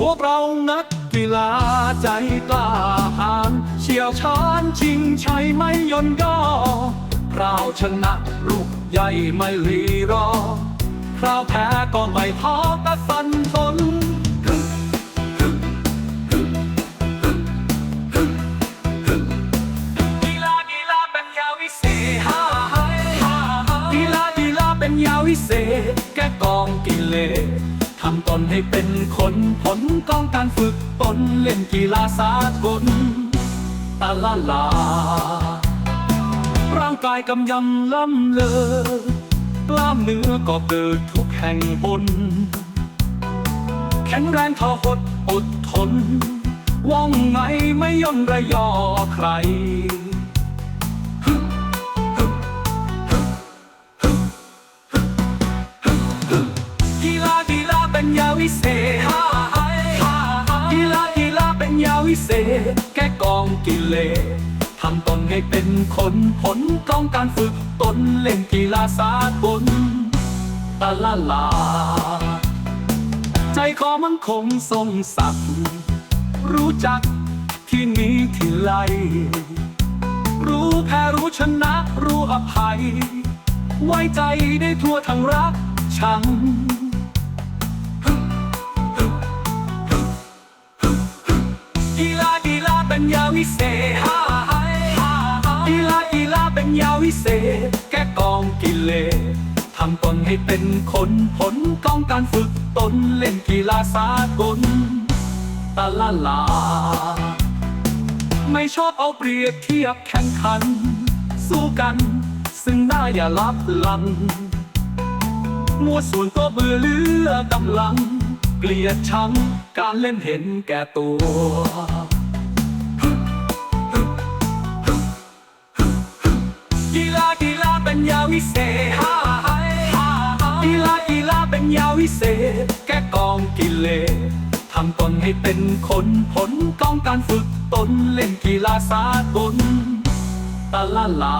พวกเรานักกีฬาใจกล้าหาญเชี่ยวชาญจริงใช่ไม่ย่นย่อเราชนะลูกใหญ่ไม่รีรอคราวแพ้ก็ไม่ท้อแต่ฟันทนกีฬากีฬาเป็นยาวิเศษกีฬากีฬาเป็นยาวิเศษแก้กองกิเลส ให้เป็นคนผลกองการฝึกตนเล่นกีฬาสากลตาลาลา ร่างกายกำยำล้ำเลอกล้ามเนื้อก็เกิดทุกแห่งบน แข็งแรงทอหดอดทน ว่องไงไม่ย่นระยอใคร เป็นยาวิเศษกีฬากีฬาเป็นยาวิเศษ แก้กองกิเลสทำตนให้เป็นคนผลกองการฝึกตนเล่นกีฬาสากลตาลาลา ใจคอมันคงทรงศักดิ์รู้จักที่นี้ที่ไรรู้แพ้รู้ชนะรู้อภัย ไว้ใจได้ทั่วทั้งรักชัง วิเศษฮ่าฮ่าฮ่าฮ่ากีฬากีฬาเป็นยาวิเศษ แก้กองกิเลสทำตนให้เป็นคนผลกองการฝึกตนเล่นกีฬาสากลตาลาลา ไม่ชอบเอาเปรียบเทียบแข่งขัน สู้กัน ซึ่งหน้าอย่าลับหลังมัวส่วนตัวเบื่อเลือกำลัง เกลียดชังการเล่นเห็นแก่ตัว เป็นยาวิเศษฮ่าฮ่าฮ่าฮ่ากีฬากีฬาเป็นยาวิเศษ แก้กองกิเลสทำตนให้เป็นคนผลกองการฝึกตนเล่นกีฬาสากลตะลาลา